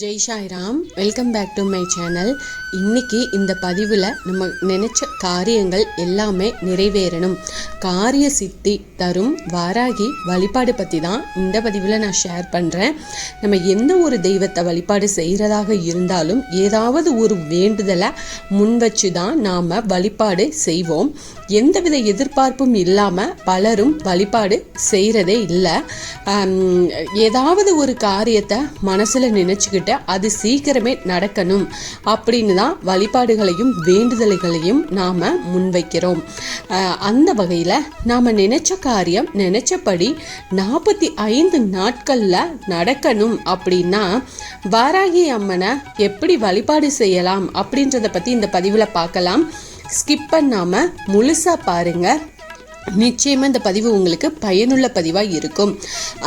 Jai Sairam welcome back to my channel. இன்னைக்கு இந்த பதிவில் நம்ம நினைச்ச காரியங்கள் எல்லாமே நிறைவேறணும். காரிய சித்தி தரும் வாராகி வழிபாடு பற்றி தான் இந்த பதிவில் நான் ஷேர் பண்ணுறேன் நம்ம எந்த ஒரு தெய்வத்தை வழிபாடு செய்கிறதாக இருந்தாலும் ஏதாவது ஒரு வேண்டுதலை முன் வச்சு தான் நாம் வழிபாடு செய்வோம். எந்தவித எதிர்பார்ப்பும் இல்லாமல் பலரும் வழிபாடு செய்கிறதே இல்லை. ஏதாவது ஒரு காரியத்தை மனசில் நினச்சிக்கிட்டு அது சீக்கிரமே நடக்கணும். அப்படின்னு தான் வழிபாடுகளையும் வேண்டுதல்களையும் நாம் முன்வைக்கிறோம். அஹ் அந்த வகையில் நாம் நினைச்ச காரியம் நினைச்சபடி நாற்பத்தி ஐந்து நாட்களில் நடக்கணும் அப்படின்னா வாராகி அம்மனை எப்படி வழிபாடு செய்யலாம் அப்படின்றத பற்றி இந்த பதிவில் பார்க்கலாம். ஸ்கிப் பண்ணாமல் முழுசாக பாருங்கள் நிச்சயமாக இந்த பதிவு உங்களுக்கு பயனுள்ள பதிவாக இருக்கும்.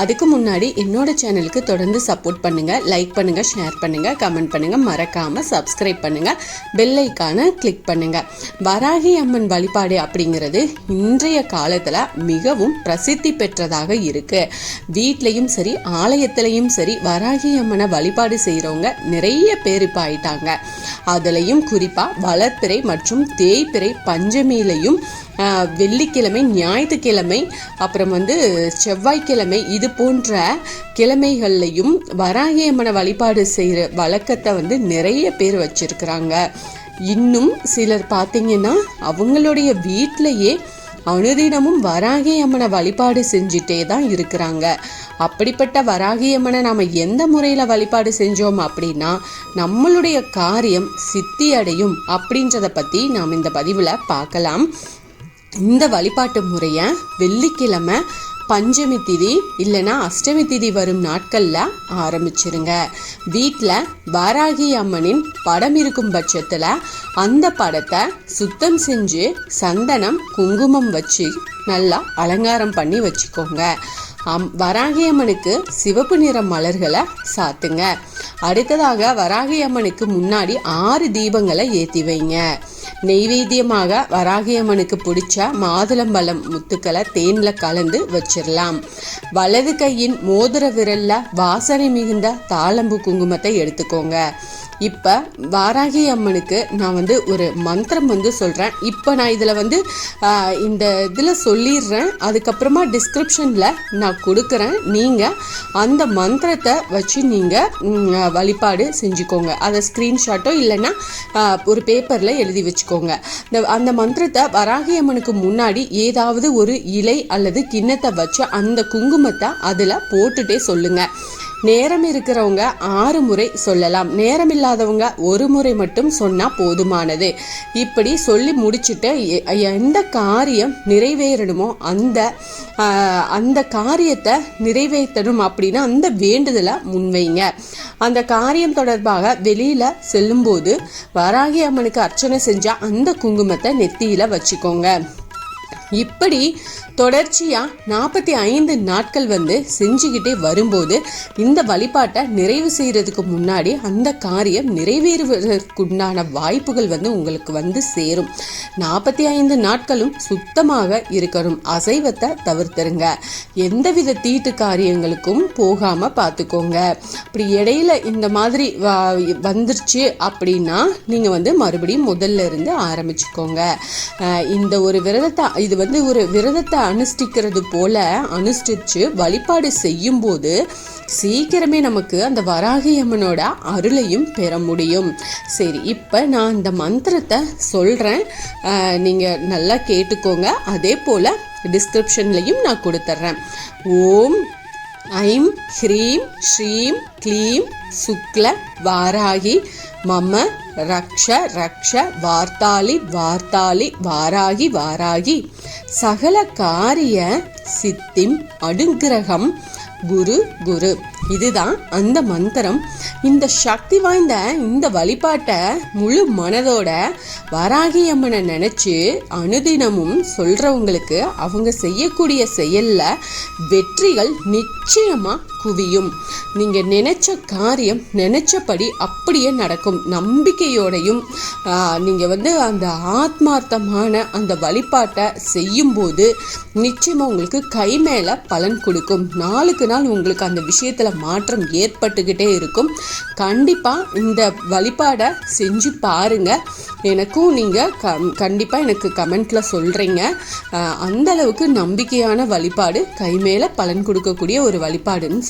அதுக்கு முன்னாடி என்னோட சேனலுக்கு தொடர்ந்து சப்போர்ட் பண்ணுங்கள் லைக் பண்ணுங்கள் ஷேர் பண்ணுங்கள் கமெண்ட் பண்ணுங்கள் மறக்காமல் சப்ஸ்கிரைப் பண்ணுங்கள் பெல்லைக்கான கிளிக் பண்ணுங்கள் வராகி அம்மன் வழிபாடு அப்படிங்கிறது இன்றைய காலத்தில் மிகவும் பிரசித்தி பெற்றதாக இருக்குது வீட்லேயும் சரி ஆலயத்திலையும் சரி வராகி அம்மனை வழிபாடு செய்கிறவங்க நிறைய பேர் இப்போ ஆயிட்டாங்க. அதுலேயும் குறிப்பாக வளர்ப்பிறை மற்றும் தேய்பிறை பஞ்சமியிலையும் வெள்ளிக்கிழமை ஞாயிற்றுக்கிழமை அப்புறம் வந்து செவ்வாய்க்கிழமை இது போன்ற கிழமைகள்லையும் வராகி அம்மனை வழிபாடு செய்கிற வழக்கத்தை வந்து நிறைய பேர் வச்சிருக்கிறாங்க. இன்னும் சிலர் பார்த்தீங்கன்னா அவங்களுடைய வீட்டிலையே அனுதினமும் வராகி அம்மனை வழிபாடு செஞ்சுட்டே தான் இருக்கிறாங்க. அப்படிப்பட்ட வராகி அம்மனை நாம் எந்த முறையில் வழிபாடு செஞ்சோம் அப்படின்னா நம்மளுடைய காரியம் சித்தி அடையும் அப்படின்றத பற்றி நாம் இந்த பதிவில் பார்க்கலாம். இந்த வழிபாட்டு முறையை வெள்ளிக்கிழமை பஞ்சமி திதி இல்லைன்னா அஷ்டமி திதி வரும் நாட்களில் ஆரம்பிச்சிருங்க. வீட்டில் வாராகி அம்மனின் படம் இருக்கும் பட்சத்தில் அந்த படத்தை சுத்தம் செஞ்சு சந்தனம் குங்குமம் வச்சு நல்லா அலங்காரம் பண்ணி வச்சுக்கோங்க. அம் வராகி அம்மனுக்கு சிவப்பு நிற மலர்களை சாத்துங்க. அடுத்ததாக வராகி அம்மனுக்கு முன்னாடி ஆறு தீபங்களை ஏற்றி வைங்க. நெய்வேத்தியமாக வராகி அம்மனுக்கு பிடிச்ச மாதுளம்பழம் முத்துக்களை தேனில் கலந்து வச்சிடலாம் வலது கையின் மோதிர விரல்ல வாசனை மிகுந்த தாளம்பு குங்குமத்தை எடுத்துக்கோங்க. இப்போ வாராகி அம்மனுக்கு நான் வந்து ஒரு மந்திரம் வந்து சொல்கிறேன் இப்போ நான் இதில் வந்து இந்த இதில் சொல்லிடுறேன். அதுக்கப்புறமா டிஸ்கிரிப்ஷனில் நான் கொடுக்குறேன். நீங்கள் அந்த மந்திரத்தை வச்சு நீங்கள் வழிபாடு செஞ்சுக்கோங்க. அதை ஸ்க்ரீன்ஷாட்டோ இல்லைன்னா ஒரு பேப்பரில் எழுதி வச்சு வச்சுக்கோங்க. இந்த அந்த மந்திரத்தை வராகி அம்மனுக்கு முன்னாடி ஏதாவது ஒரு இலை அல்லது கிண்ணத்தை வச்சு அந்த குங்குமத்தை அதில் போட்டுட்டே சொல்லுங்கள் நேரம் இருக்கிறவங்க ஆறு முறை சொல்லலாம். நேரம் இல்லாதவங்க ஒரு முறை மட்டும் சொன்னா போதுமானது. இப்படி சொல்லி முடிச்சுட்டு எந்த காரியம் நிறைவேறணுமோ அந்த அந்த காரியத்தை நிறைவேற்றணும் அப்படின்னா அந்த வேண்டுதலை முன்வைங்க. அந்த காரியம் தொடர்பாக வெளியில செல்லும்போது வராகி அம்மனுக்கு அர்ச்சனை செஞ்சா அந்த குங்குமத்தை நெத்தியில வச்சுக்கோங்க. இப்படி தொடர்ச்சியாக நாற்பத்தி ஐந்து நாட்கள் வந்து செஞ்சுக்கிட்டே வரும்போது இந்த வழிபாட்டை நிறைவு செய்கிறதுக்கு முன்னாடி அந்த காரியம் நிறைவேறுவதற்குண்டான வாய்ப்புகள் வந்து உங்களுக்கு வந்து சேரும். நாற்பத்தி ஐந்து நாட்களும் சுத்தமாக இருக்கணும். அசைவத்தை தவிர்த்துருங்க. எந்தவித தீட்டு காரியங்களுக்கும் போகாமல் பார்த்துக்கோங்க. அப்படி இடையில இந்த மாதிரி வந்துருச்சு அப்படின்னா நீங்கள் வந்து மறுபடியும் முதல்ல இருந்து ஆரம்பிச்சுக்கோங்க. இந்த ஒரு விரதத்தை இது வந்து ஒரு விரதத்தை அனுஷ்டிக்கிறது போல அனுஷ்டிச்சு வழிபாடு செய்யும்போது சீக்கிரமே நமக்கு அந்த வராகி அம்மனோட அருளையும் பெற முடியும். சரி இப்போ நான் அந்த மந்திரத்தை சொல்கிறேன் நீங்கள் நல்லா கேட்டுக்கோங்க. அதே போல் டிஸ்கிரிப்ஷன்லையும் நான் கொடுத்துட்றேன். ஓம் ஐம் ஹ்ரீம் ஸ்ரீம் க்ளீம் சுக்ல வாராகி மம ரக்ஷ ரக்ஷ வார்த்தாளி வார்த்தாளி வாராகி வாராகி. சகல காரிய சித்திம் அனுக்கிரகம் குரு குரு. இதுதான் அந்த மந்திரம். இந்த சக்தி வாய்ந்த இந்த வழிபாட்டை முழு மனதோட வராகி அம்மனை நினச்சி அனுதினமும் சொல்கிறவங்களுக்கு அவங்க செய்யக்கூடிய செயலில் வெற்றிகள் நிச்சயமாக குவியும். நீங்கள் நினைச்ச காரியம் நினைச்சபடி அப்படியே நடக்கும். நம்பிக்கையோடையும் நீங்கள் வந்து அந்த ஆத்மார்த்தமான அந்த வழிபாட்டை செய்யும்போது நிச்சயமாக உங்களுக்கு கை மேலே பலன் கொடுக்கும். நாளுக்கு நாள் உங்களுக்கு அந்த விஷயத்தில் மாற்றம் ஏற்பட்டுக்கிட்டே இருக்கும். கண்டிப்பாக இந்த வழிபாடை செஞ்சு பாருங்கள் எனக்கும் நீங்கள் க கண்டிப்பாக எனக்கு கமெண்ட்டில் சொல்கிறீங்க அந்த அளவுக்கு நம்பிக்கையான வழிபாடு கை மேலே பலன் கொடுக்கக்கூடிய ஒரு வழிபாடுன்னு